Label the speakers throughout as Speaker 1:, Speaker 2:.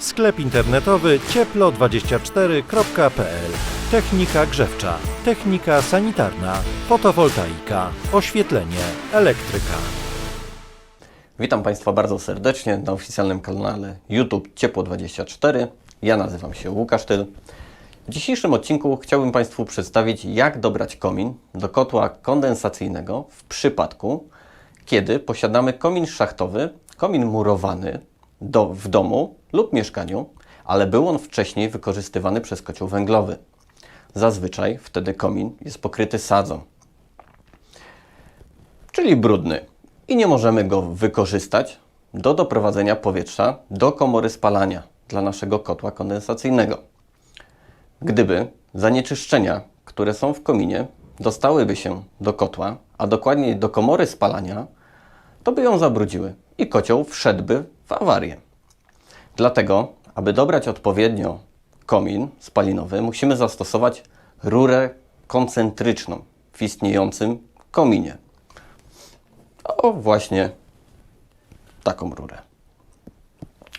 Speaker 1: Sklep internetowy cieplo24.pl Technika grzewcza, technika sanitarna, fotowoltaika, oświetlenie, elektryka.
Speaker 2: Witam Państwa bardzo serdecznie na oficjalnym kanale YouTube Ciepło24. Ja nazywam się Łukasz Tyl. W dzisiejszym odcinku chciałbym Państwu przedstawić, jak dobrać komin do kotła kondensacyjnego w przypadku, kiedy posiadamy komin szachtowy, komin murowany do, w domu lub mieszkaniu, ale był on wcześniej wykorzystywany przez kocioł węglowy. Zazwyczaj wtedy komin jest pokryty sadzą czyli brudny i nie możemy go wykorzystać do doprowadzenia powietrza do komory spalania dla naszego kotła kondensacyjnego. Gdyby zanieczyszczenia, które są w kominie, dostałyby się do kotła, a dokładniej do komory spalania, to by ją zabrudziły i kocioł wszedłby w awarię. Dlatego, aby dobrać odpowiednio komin spalinowy, musimy zastosować rurę koncentryczną w istniejącym kominie. O, właśnie taką rurę.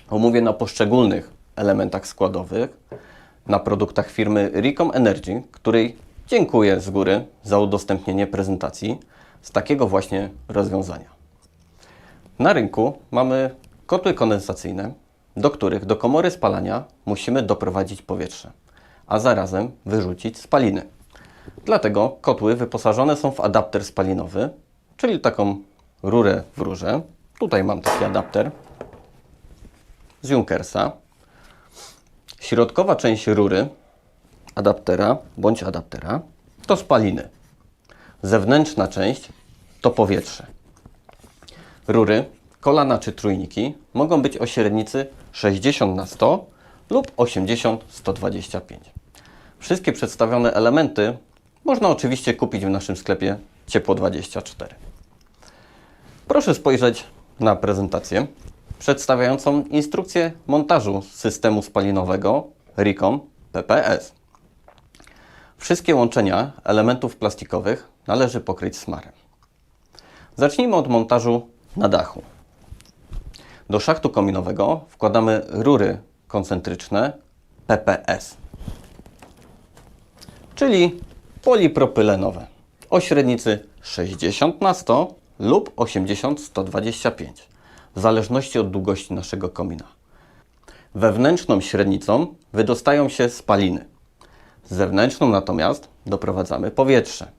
Speaker 2: Omówię na poszczególnych elementach składowych, na produktach firmy Recom Energy, której dziękuję z góry za udostępnienie prezentacji z takiego właśnie rozwiązania. Na rynku mamy kotły kondensacyjne, do których do komory spalania musimy doprowadzić powietrze, a zarazem wyrzucić spaliny. Dlatego kotły wyposażone są w adapter spalinowy, czyli taką rurę w rurze. Tutaj mam taki adapter z Junkersa. Środkowa część rury adaptera bądź adaptera to spaliny. Zewnętrzna część to powietrze. Rury, kolana czy trójniki mogą być o średnicy 60 na 100 lub 80-125. Wszystkie przedstawione elementy można oczywiście kupić w naszym sklepie Ciepło24. Proszę spojrzeć na prezentację przedstawiającą instrukcję montażu systemu spalinowego RICOM PPS. Wszystkie łączenia elementów plastikowych należy pokryć smarem. Zacznijmy od montażu na dachu. Do szachtu kominowego wkładamy rury koncentryczne PPS, czyli polipropylenowe o średnicy 60 na 100 lub 80-125, w zależności od długości naszego komina. Wewnętrzną średnicą wydostają się spaliny. Zewnętrzną natomiast doprowadzamy powietrze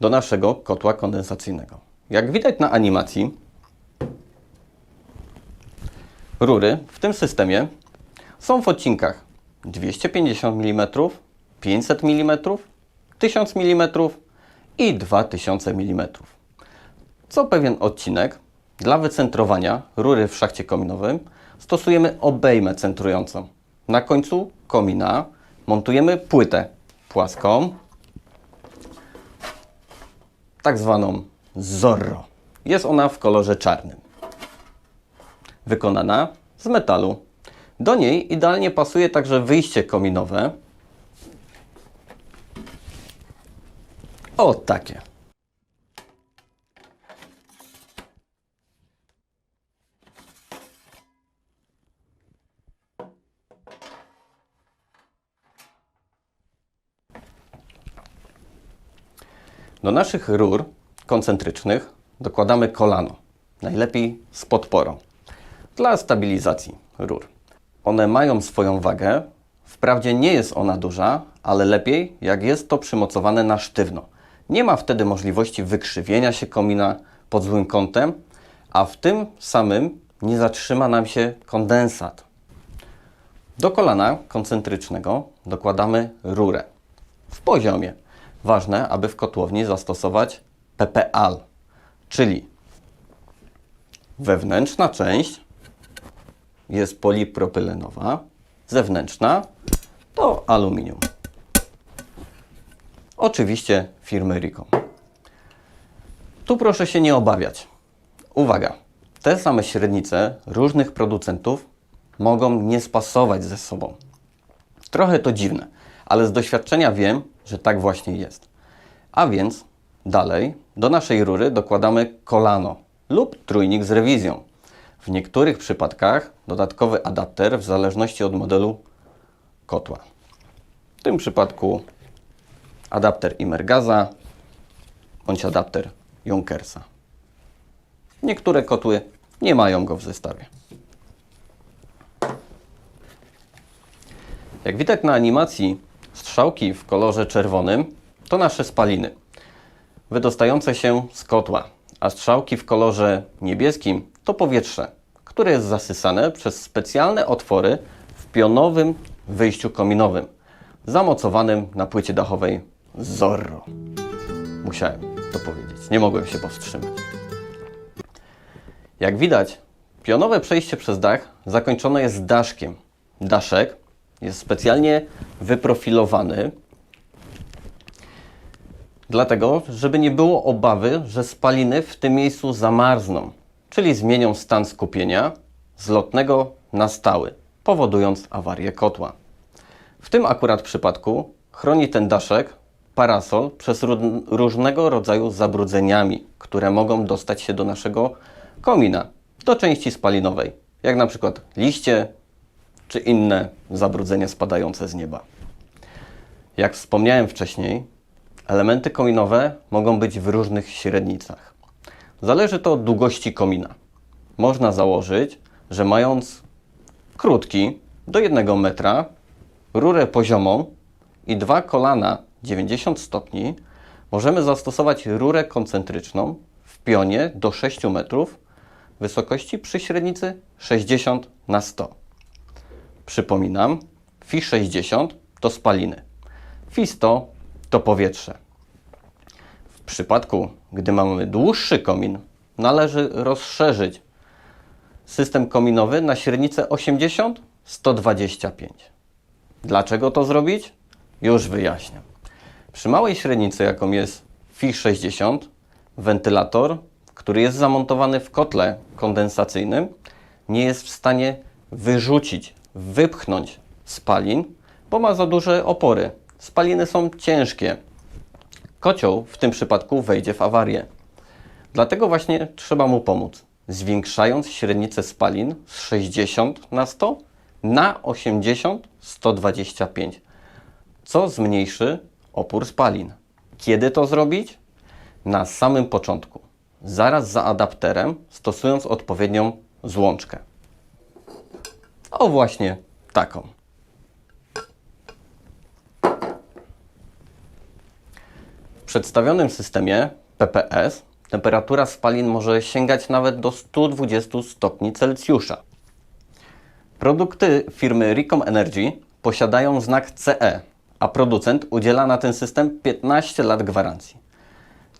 Speaker 2: do naszego kotła kondensacyjnego. Jak widać na animacji, rury w tym systemie są w odcinkach 250 mm, 500 mm, 1000 mm i 2000 mm. Co pewien odcinek dla wycentrowania rury w szachcie kominowym stosujemy obejmę centrującą. Na końcu komina montujemy płytę płaską, tak zwaną Zorro. Jest ona w kolorze czarnym. Wykonana z metalu. Do niej idealnie pasuje także wyjście kominowe. O takie. Do naszych rur koncentrycznych dokładamy kolano, najlepiej z podporą, dla stabilizacji rur. One mają swoją wagę, wprawdzie nie jest ona duża, ale lepiej jak jest to przymocowane na sztywno. Nie ma wtedy możliwości wykrzywienia się komina pod złym kątem, a w tym samym nie zatrzyma nam się kondensat. Do kolana koncentrycznego dokładamy rurę w poziomie. Ważne, aby w kotłowni zastosować PPAL, czyli wewnętrzna część jest polipropylenowa, zewnętrzna to aluminium. Oczywiście firmy Rico. Tu proszę się nie obawiać. Uwaga, te same średnice różnych producentów mogą nie spasować ze sobą. Trochę to dziwne, ale z doświadczenia wiem, że tak właśnie jest. A więc dalej do naszej rury dokładamy kolano lub trójnik z rewizją. W niektórych przypadkach dodatkowy adapter w zależności od modelu kotła. W tym przypadku adapter Imergaza bądź adapter Junkersa. Niektóre kotły nie mają go w zestawie. Jak widać na animacji, strzałki w kolorze czerwonym to nasze spaliny wydostające się z kotła, a strzałki w kolorze niebieskim to powietrze, które jest zasysane przez specjalne otwory w pionowym wyjściu kominowym, zamocowanym na płycie dachowej Zorro. Musiałem to powiedzieć, nie mogłem się powstrzymać. Jak widać, pionowe przejście przez dach zakończone jest daszkiem. Daszek jest specjalnie wyprofilowany, dlatego żeby nie było obawy, że spaliny w tym miejscu zamarzną, czyli zmienią stan skupienia z lotnego na stały, powodując awarię kotła. W tym akurat przypadku chroni ten daszek parasol przed ró- różnego rodzaju zabrudzeniami, które mogą dostać się do naszego komina, do części spalinowej, jak na przykład liście czy inne zabrudzenia spadające z nieba. Jak wspomniałem wcześniej, elementy kominowe mogą być w różnych średnicach. Zależy to od długości komina. Można założyć, że mając krótki do 1 metra, rurę poziomą i dwa kolana 90 stopni, możemy zastosować rurę koncentryczną w pionie do 6 metrów wysokości przy średnicy 60 na 100. Przypominam, Fi 60 to spaliny, Fi 100 to powietrze. W przypadku, gdy mamy dłuższy komin, należy rozszerzyć system kominowy na średnicę 80-125. Dlaczego to zrobić? Już wyjaśniam. Przy małej średnicy, jaką jest FI 60, wentylator, który jest zamontowany w kotle kondensacyjnym, nie jest w stanie wyrzucić, wypchnąć spalin, bo ma za duże opory. Spaliny są ciężkie. Kocioł w tym przypadku wejdzie w awarię. Dlatego właśnie trzeba mu pomóc, zwiększając średnicę spalin z 60 na 100 na 80-125, co zmniejszy opór spalin. Kiedy to zrobić? Na samym początku, zaraz za adapterem, stosując odpowiednią złączkę. O właśnie taką. Przedstawionym systemie PPS temperatura spalin może sięgać nawet do 120 stopni Celsjusza. Produkty firmy Ricom Energy posiadają znak CE, a producent udziela na ten system 15 lat gwarancji.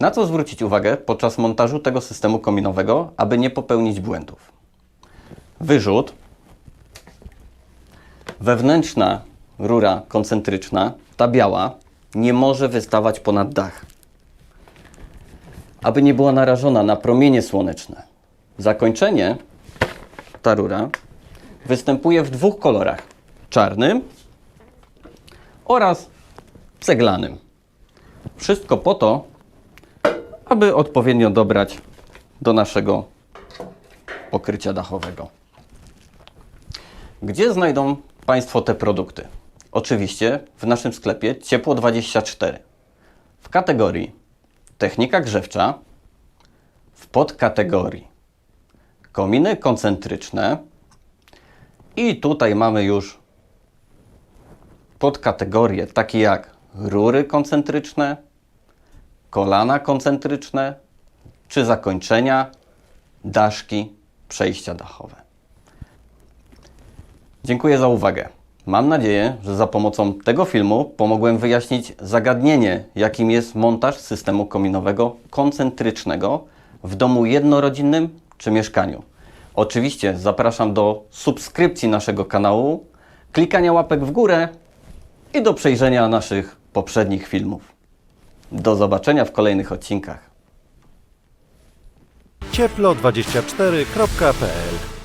Speaker 2: Na co zwrócić uwagę podczas montażu tego systemu kominowego, aby nie popełnić błędów? Wyrzut, wewnętrzna rura koncentryczna, ta biała, nie może wystawać ponad dach, aby nie była narażona na promienie słoneczne. Zakończenie, ta rura, występuje w dwóch kolorach: czarnym oraz ceglanym. Wszystko po to, aby odpowiednio dobrać do naszego pokrycia dachowego. Gdzie znajdą Państwo te produkty? Oczywiście w naszym sklepie Ciepło24. W kategorii Technika grzewcza, w podkategorii Kominy koncentryczne i tutaj mamy już podkategorie takie jak rury koncentryczne, kolana koncentryczne czy zakończenia, daszki, przejścia dachowe. Dziękuję za uwagę. Mam nadzieję, że za pomocą tego filmu pomogłem wyjaśnić zagadnienie, jakim jest montaż systemu kominowego koncentrycznego w domu jednorodzinnym czy mieszkaniu. Oczywiście zapraszam do subskrypcji naszego kanału, klikania łapek w górę i do przejrzenia naszych poprzednich filmów. Do zobaczenia w kolejnych odcinkach.
Speaker 1: cieplo24.pl